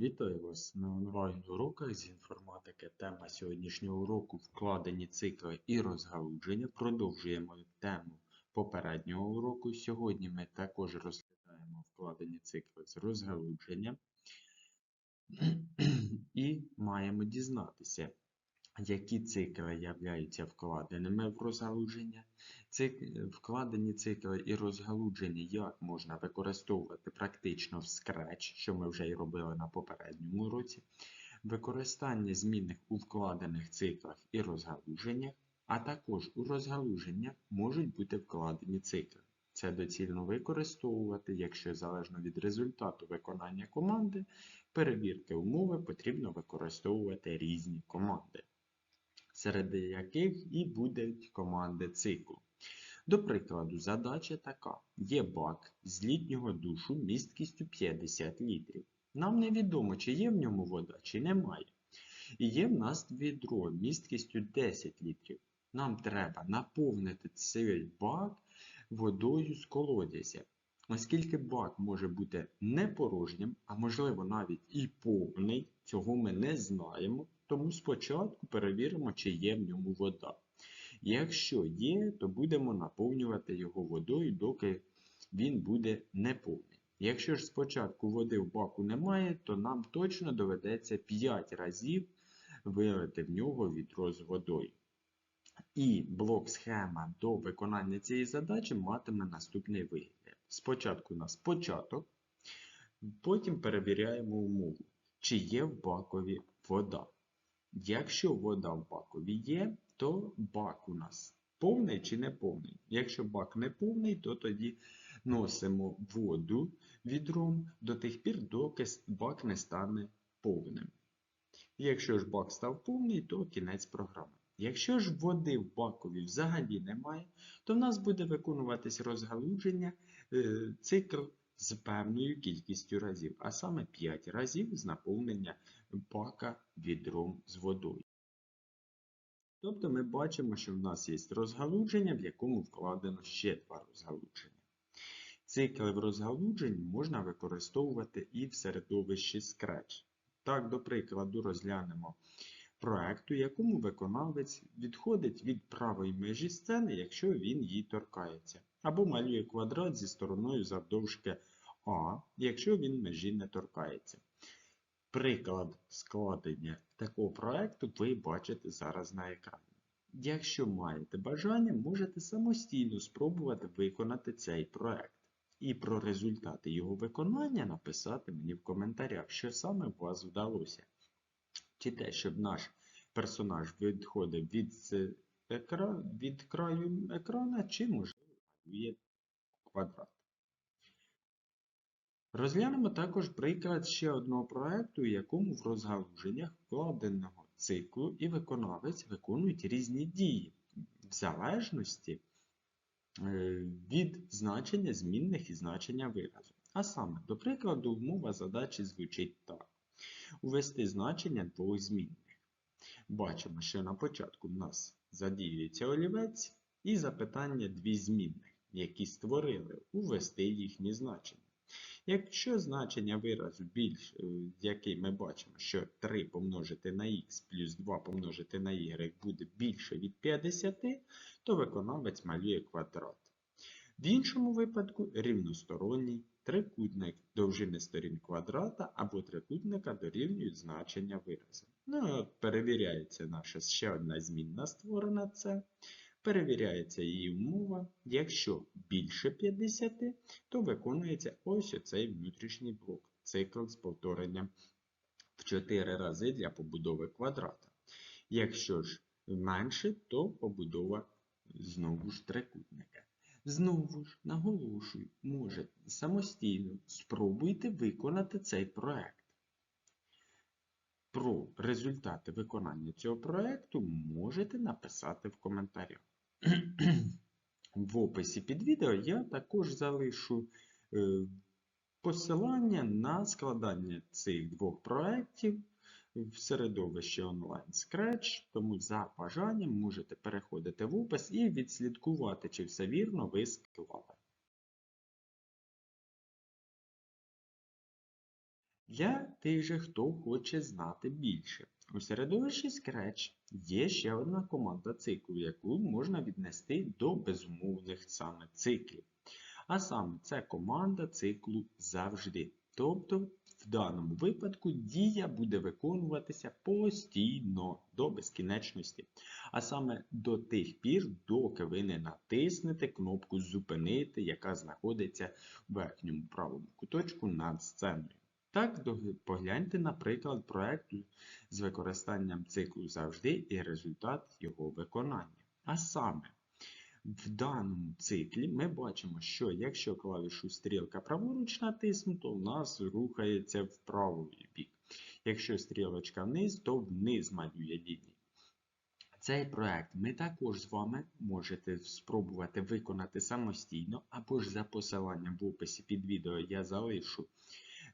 Вітаю вас на онлайн-уроках з інформатики. Тема сьогоднішнього уроку вкладені цикли і розгалудження. Продовжуємо тему попереднього уроку. Сьогодні ми також розглядаємо вкладені цикли з розгалудження і маємо дізнатися, які цикли являються вкладеними в розгалудження, вкладені цикли і розгалудження, як можна використовувати практично в Scratch, що ми вже й робили на попередньому уроці, використання змінних у вкладених циклах і розгалудженнях, а також у розгалудженнях можуть бути вкладені цикли. Це доцільно використовувати, якщо залежно від результату виконання команди, перевірки умови потрібно використовувати різні команди серед яких і будуть команди циклу. До прикладу, задача така: є бак з літнього душу місткістю 50 літрів. Нам невідомо, чи є в ньому вода, чи немає. І є в нас відро місткістю 10 літрів. Нам треба наповнити цей бак водою з колодязя. Оскільки бак може бути не порожнім, а можливо навіть і повний, цього ми не знаємо, тому спочатку перевіримо, чи є в ньому вода. Якщо є, то будемо наповнювати його водою, доки він буде неповний. Якщо ж спочатку води в баку немає, то нам точно доведеться 5 разів вилити в нього відро з водою. І блок схема до виконання цієї задачі матиме наступний вигляд. Спочатку у нас початок, потім перевіряємо умову, чи є в бакові вода. Якщо вода в бакові є, то бак у нас повний чи не повний. Якщо бак не повний, то тоді носимо воду відром до тих пір, доки бак не стане повним. Якщо ж бак став повний, то кінець програми. Якщо ж води в бакові взагалі немає, то в нас буде виконуватись розгалудження е, цикл з певною кількістю разів, а саме 5 разів з наповнення бака відром з водою. Тобто ми бачимо, що в нас є розгалудження, в якому вкладено ще два розгалудження. Цикли в розгалудженні можна використовувати і в середовищі Scratch. Так, до прикладу, розглянемо проекту, якому виконавець відходить від правої межі сцени, якщо він її торкається, або малює квадрат зі стороною завдовжки А, якщо він межі не торкається. Приклад складення такого проекту ви бачите зараз на екрані. Якщо маєте бажання, можете самостійно спробувати виконати цей проект. І про результати його виконання написати мені в коментарях, що саме у вас вдалося. Чи те, щоб наш персонаж відходив від екран, від краю екрана, чи, можливо, малює квадрат. Розглянемо також приклад ще одного проєкту, у якому в розгалуженнях вкладеного циклу і виконавець виконують різні дії, в залежності е, від значення змінних і значення виразу. А саме, до прикладу, умова задачі звучить так. Увести значення двох змінних. Бачимо, що на початку в нас задіюється олівець і запитання дві змінних, які створили увести їхні значення. Якщо значення виразу більш, е, який ми бачимо, що 3 помножити на х плюс 2 помножити на y буде більше від 50, то виконавець малює квадрат. В іншому випадку рівносторонній трикутник довжини сторін квадрата або трикутника дорівнюють значення виразу. Ну, Перевіряється наша ще одна змінна створена це. Перевіряється її умова. Якщо більше 50, то виконується ось оцей внутрішній блок, цикл з повторенням в 4 рази для побудови квадрата. Якщо ж менше, то побудова знову ж трикутника. Знову ж наголошую, можете самостійно спробуйте виконати цей проект. Про результати виконання цього проєкту можете написати в коментарях. В описі під відео я також залишу е, посилання на складання цих двох проєктів в середовищі онлайн Scratch, тому за бажанням можете переходити в опис і відслідкувати, чи все вірно ви склали. Для тих же, хто хоче знати більше. У середовищі Scratch є ще одна команда циклу, яку можна віднести до безумовних саме циклів. А саме це команда циклу завжди. Тобто, в даному випадку дія буде виконуватися постійно до безкінечності. А саме до тих пір, доки ви не натиснете кнопку Зупинити, яка знаходиться в верхньому правому куточку над сценою. Так, погляньте, наприклад, проекту з використанням циклу завжди і результат його виконання. А саме, в даному циклі ми бачимо, що якщо клавішу стрілка праворуч натиснуто, у нас рухається в правий бік. Якщо стрілочка вниз, то вниз малює лінії. Цей проект ми також з вами можете спробувати виконати самостійно, або ж за посиланням в описі під відео я залишу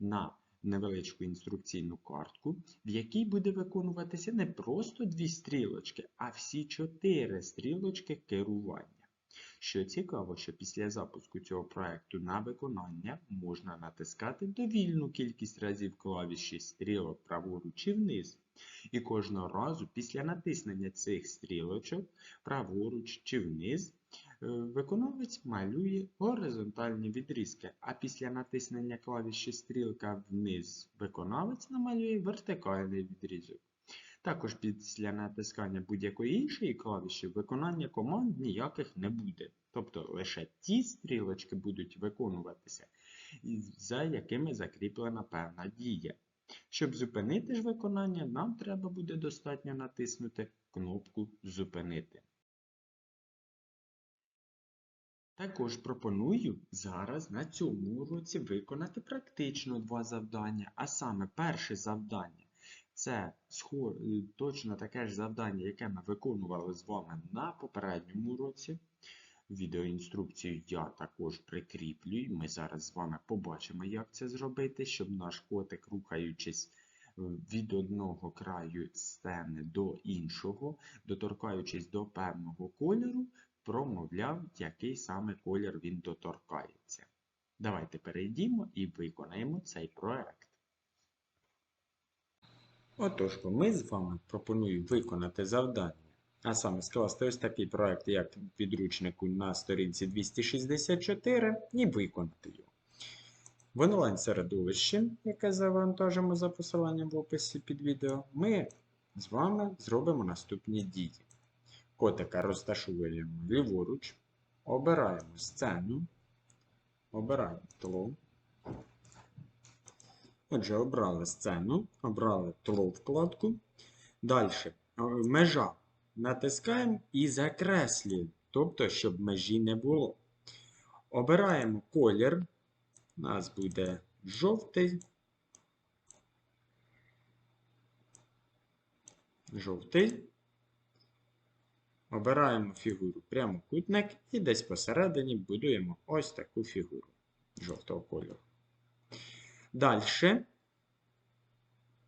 на невеличку інструкційну картку, в якій буде виконуватися не просто дві стрілочки, а всі чотири стрілочки керування. Що цікаво, що після запуску цього проекту на виконання можна натискати довільну кількість разів клавіші стрілок праворуч і вниз. І кожного разу після натиснення цих стрілочок праворуч чи вниз е, виконавець малює горизонтальні відрізки, а після натиснення клавіші стрілка вниз виконавець намалює вертикальний відрізок. Також після натискання будь-якої іншої клавіші виконання команд ніяких не буде. Тобто лише ті стрілочки будуть виконуватися, за якими закріплена певна дія. Щоб зупинити ж виконання, нам треба буде достатньо натиснути кнопку Зупинити. Також пропоную зараз на цьому уроці виконати практично два завдання, а саме перше завдання це точно таке ж завдання, яке ми виконували з вами на попередньому уроці. Відеоінструкцію я також прикріплюю. Ми зараз з вами побачимо, як це зробити, щоб наш котик, рухаючись е, від одного краю сцени до іншого, доторкаючись до певного кольору, промовляв, який саме колір він доторкається. Давайте перейдімо і виконаємо цей проект. Отож, ми з вами пропоную виконати завдання, а саме скласти ось такий проект, як підручнику на сторінці 264, і виконати його. В онлайн-середовищі, яке завантажимо за посиланням в описі під відео, ми з вами зробимо наступні дії. Котика розташуємо ліворуч, обираємо сцену, обираємо тло. Отже, обрали сцену, обрали тло вкладку. Далі межа натискаємо і закреслюємо, тобто, щоб межі не було. Обираємо колір. У нас буде жовтий. Жовтий. Обираємо фігуру прямокутник і десь посередині будуємо ось таку фігуру жовтого кольору. Далі.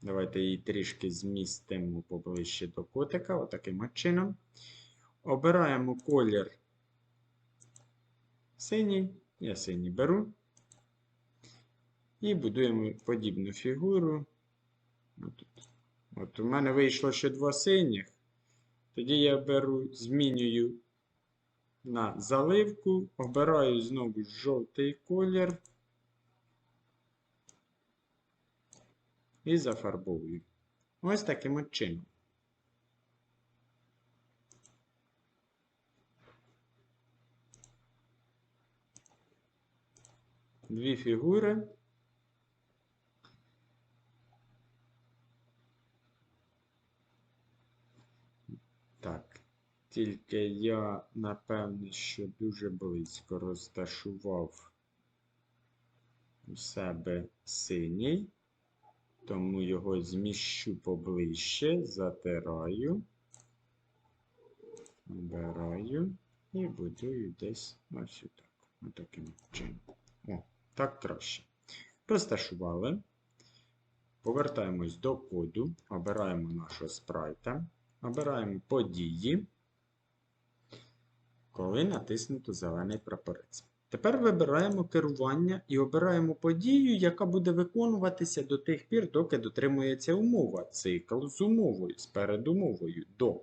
Давайте її трішки змістимо поближче до котика, отаким от чином. Обираємо колір синій. Я синій беру. І будуємо подібну фігуру. От, от у мене вийшло ще два синіх. Тоді я беру, змінюю на заливку, обираю знову жовтий колір. І зафарбовую. Ось таким от чином. Дві фігури. Так, тільки я, напевне, що дуже близько розташував у себе синій. Тому його зміщу поближче, затираю, обираю і будую десь ось отак. Отаким чином. О, так краще. Розташували. Повертаємось до коду, обираємо нашого спрайта, обираємо події, коли натиснуто зелений прапорець. Тепер вибираємо керування і обираємо подію, яка буде виконуватися до тих пір, доки дотримується умова. Цикл з умовою, з передумовою до.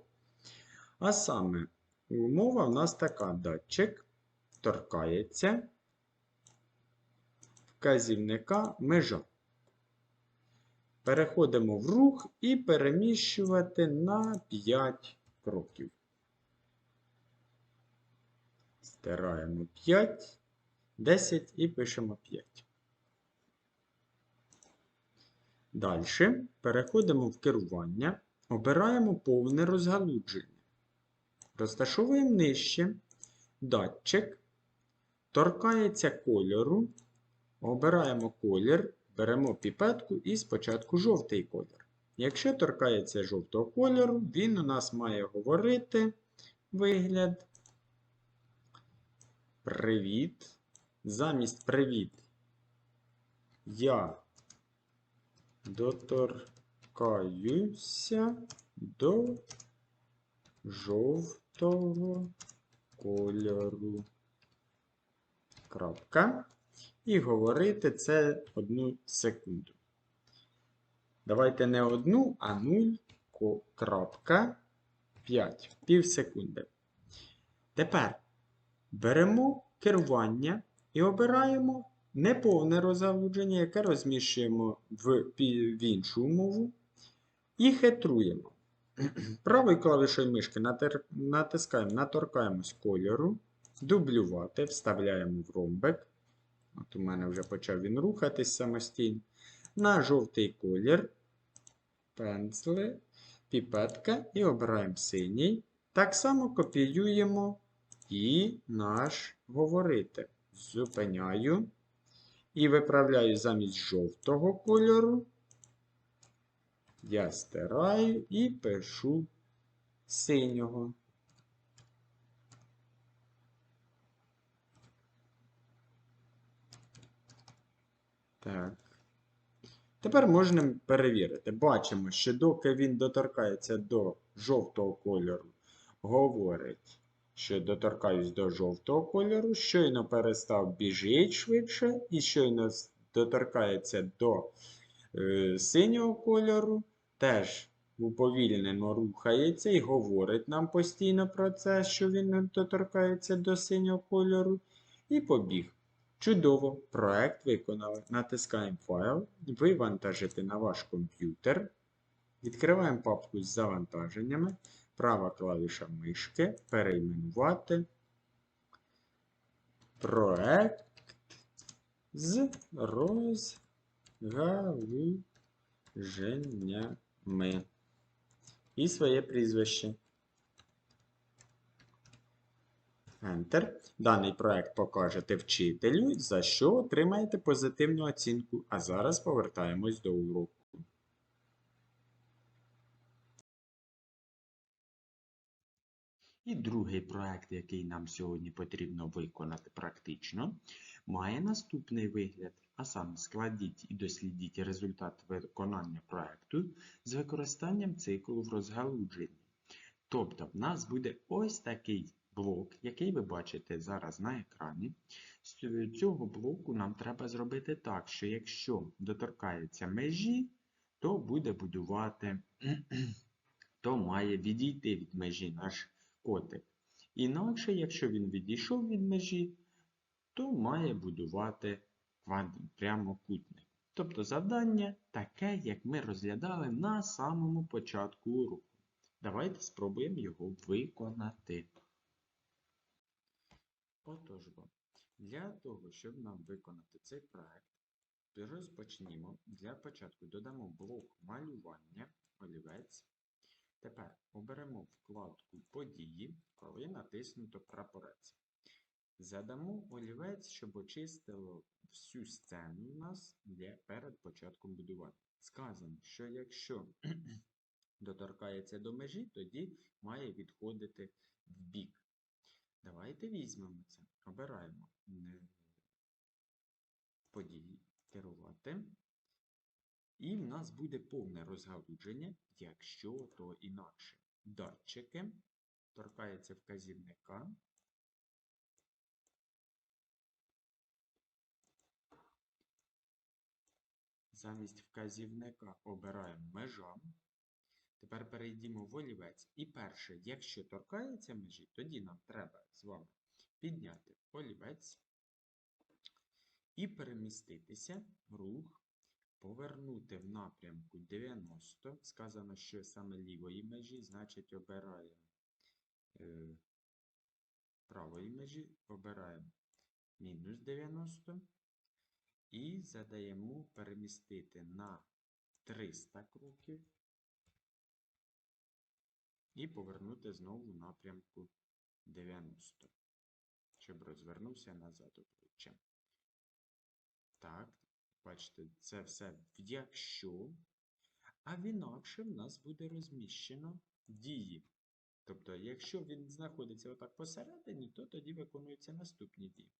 А саме, умова в нас така: датчик торкається вказівника межа. Переходимо в рух і переміщувати на 5 кроків. Стираємо 5, 10 і пишемо 5. Далі переходимо в керування, обираємо повне розгалудження. Розташовуємо нижче. Датчик торкається кольору. Обираємо колір, беремо піпетку і спочатку жовтий колір. Якщо торкається жовтого кольору, він у нас має говорити вигляд. Привіт. Замість привіт. Я доторкаюся до жовтого кольору. Крапка. І говорити це одну секунду. Давайте не одну, а 0,5. Пів секунди. Тепер беремо керування і обираємо неповне розгалудження, яке розміщуємо в, в іншу умову. І хитруємо. Правою клавішою мишки натискаємо, наторкаємось кольору, дублювати, вставляємо в ромбик. От у мене вже почав він рухатись самостійно. На жовтий колір, пензли, піпетка і обираємо синій. Так само копіюємо і наш говорити. Зупиняю. І виправляю замість жовтого кольору. Я стираю і пишу синього. Так. Тепер можна перевірити. Бачимо, що доки він доторкається до жовтого кольору, говорить, що доторкаюсь до жовтого кольору, щойно перестав біжить швидше, і щойно доторкається до е, синього кольору, теж уповільнено рухається і говорить нам постійно про це, що він доторкається до синього кольору, і побіг. Чудово, проект виконали. Натискаємо файл, вивантажити на ваш комп'ютер. Відкриваємо папку з завантаженнями. Права клавіша мишки. Перейменувати. Проект з розгалуженнями. І своє прізвище. Enter. Даний проект покажете вчителю, за що отримаєте позитивну оцінку. А зараз повертаємось до уроку. І другий проект, який нам сьогодні потрібно виконати практично, має наступний вигляд, а саме складіть і дослідіть результат виконання проекту з використанням циклу в розгалудженні. Тобто в нас буде ось такий блок, який ви бачите зараз на екрані. З цього блоку нам треба зробити так, що якщо доторкається межі, то буде будувати, то має відійти від межі наш котик. Інакше, якщо він відійшов від межі, то має будувати прямокутник. Тобто завдання таке, як ми розглядали на самому початку уроку. Давайте спробуємо його виконати. Отож, для того, щоб нам виконати цей проект, розпочнімо. Для початку додамо блок малювання, олівець. Тепер оберемо вкладку Події, коли натиснуто прапорець. Задамо олівець, щоб очистило всю сцену у нас для, перед початком будування. Сказано, що якщо доторкається до межі, тоді має відходити в бік. Давайте візьмемо це, обираємо е, події керувати. І в нас буде повне розгалудження, якщо то інакше. Датчики торкається вказівника. Замість вказівника обираємо межа. Тепер перейдімо в олівець. І перше, якщо торкається межі, тоді нам треба з вами підняти олівець і переміститися в рух повернути в напрямку 90. Сказано, що саме лівої межі, значить обираємо е, правої межі, обираємо мінус 90 і задаємо перемістити на 300 кроків і повернути знову в напрямку 90, щоб розвернувся назад обличчям. Так, бачите, це все в якщо, а в інакше в нас буде розміщено дії. Тобто, якщо він знаходиться отак посередині, то тоді виконуються наступні дії.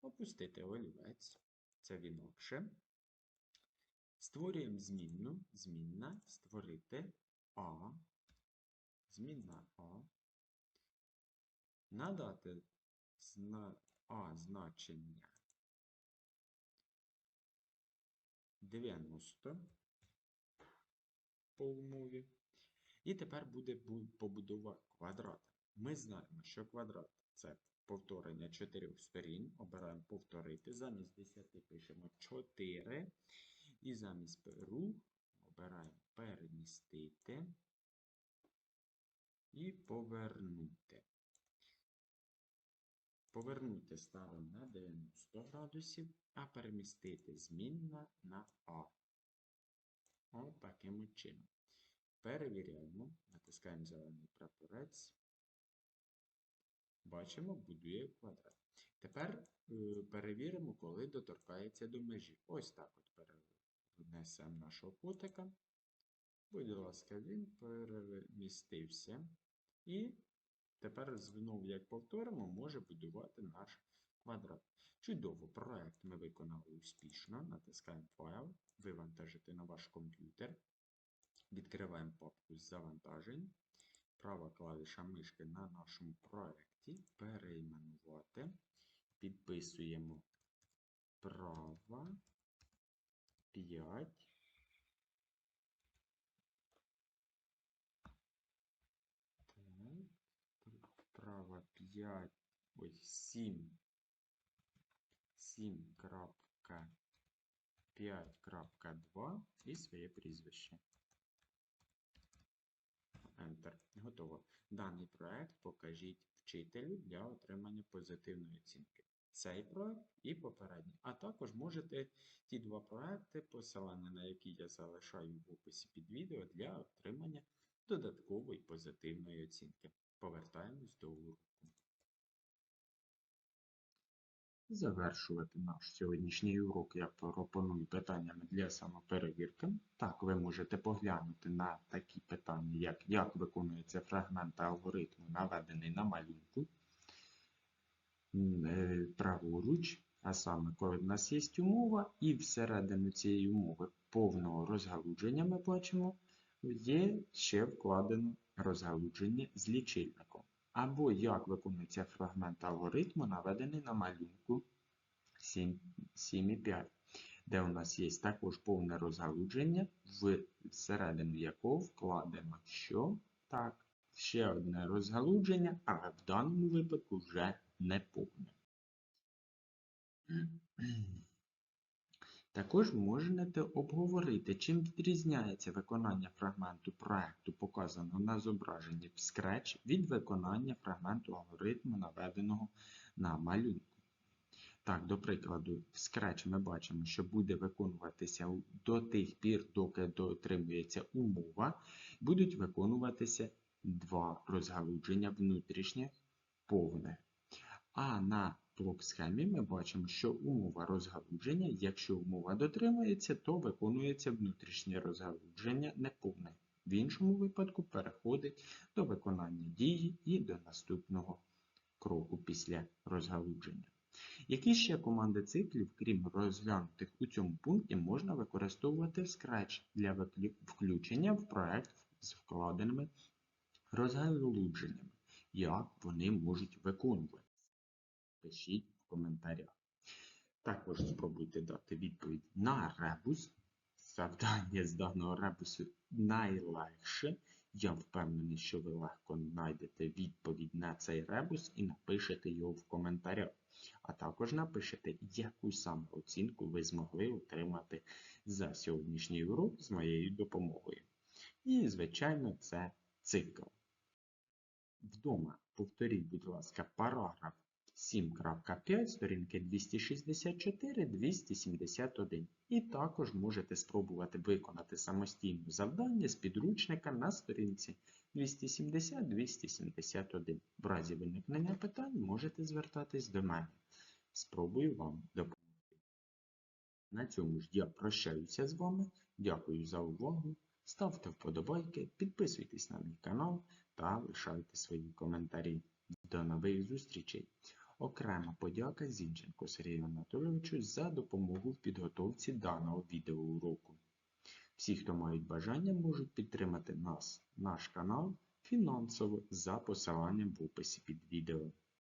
Опустити олівець, це в інакше. Створюємо змінну, змінна, створити А, змінна А. Надати. А значення 90 по умові. І тепер буде побудова квадрата. Ми знаємо, що квадрат це повторення чотирьох сторін. Обираємо повторити. Замість 10 пишемо 4. І замість пе- рух обираємо перемістити і повернути. Повернути ставимо на 90 градусів, а перемістити змінна на А. Ось таким чином. Перевіряємо, натискаємо зелений прапорець. Бачимо, будує квадрат. Тепер е, перевіримо, коли доторкається до межі. Ось так от перенесемо нашого котика. Будь ласка, він перемістився. І тепер знову, як повторимо, може будувати наш квадрат. Чудово, проект ми виконали успішно. Натискаємо файл, вивантажити на ваш комп'ютер. Відкриваємо папку з завантажень. Права клавіша мишки на нашому проєкті. Перейменувати. Підписуємо права 5. Так, Права 5, ой, 7. 7.5.2 і своє прізвище. Enter. Готово. Даний проект покажіть вчителю для отримання позитивної оцінки. Цей проект і попередній. А також можете ті два проекти, посилання на які я залишаю в описі під відео для отримання додаткової позитивної оцінки. Повертаємось до уроку. Завершувати наш сьогоднішній урок я пропоную питаннями для самоперевірки. Так, ви можете поглянути на такі питання, як як виконується фрагмент алгоритму, наведений на малюнку. Е, Праворуч, а саме, коли в нас є умова, і всередину цієї умови повного розгалудження ми бачимо, є ще вкладено розгалудження з лічильником. Або як виконується фрагмент алгоритму, наведений на малюнку 7,5, де у нас є також повне розгалудження, всередину якого вкладено що? Так, ще одне розгалудження, але в даному випадку вже не повне. Також можете обговорити, чим відрізняється виконання фрагменту проекту, показаного на зображенні в Scratch, від виконання фрагменту алгоритму, наведеного на малюнку. Так, до прикладу, в Scratch ми бачимо, що буде виконуватися до тих пір, доки дотримується умова, будуть виконуватися два розгалудження внутрішніх повне. А на блок-схемі ми бачимо, що умова розгалудження, якщо умова дотримується, то виконується внутрішнє розгалудження неповне. В іншому випадку переходить до виконання дії і до наступного кроку після розгалудження. Які ще команди циклів, крім розглянутих у цьому пункті, можна використовувати в Scratch для включення в проект з вкладеними розгалудженнями? Як вони можуть виконувати? Пишіть в коментарях. Також спробуйте дати відповідь на ребус завдання з даного ребусу найлегше. Я впевнений, що ви легко знайдете відповідь на цей ребус і напишете його в коментарях. А також напишете, яку саме оцінку ви змогли отримати за сьогоднішній урок з моєю допомогою. І, звичайно, це цикл. Вдома повторіть, будь ласка, параграф 7.5, сторінки 264-271. І також можете спробувати виконати самостійно завдання з підручника на сторінці 270-271. В разі виникнення питань можете звертатись до мене. Спробую вам допомогти. На цьому ж я прощаюся з вами. Дякую за увагу. Ставте вподобайки, підписуйтесь на мій канал та лишайте свої коментарі. До нових зустрічей! Окрема подяка Зінченко Сергію Анатолійовичу за допомогу в підготовці даного відеоуроку. Всі, хто мають бажання, можуть підтримати нас, наш канал фінансово за посиланням в описі під відео.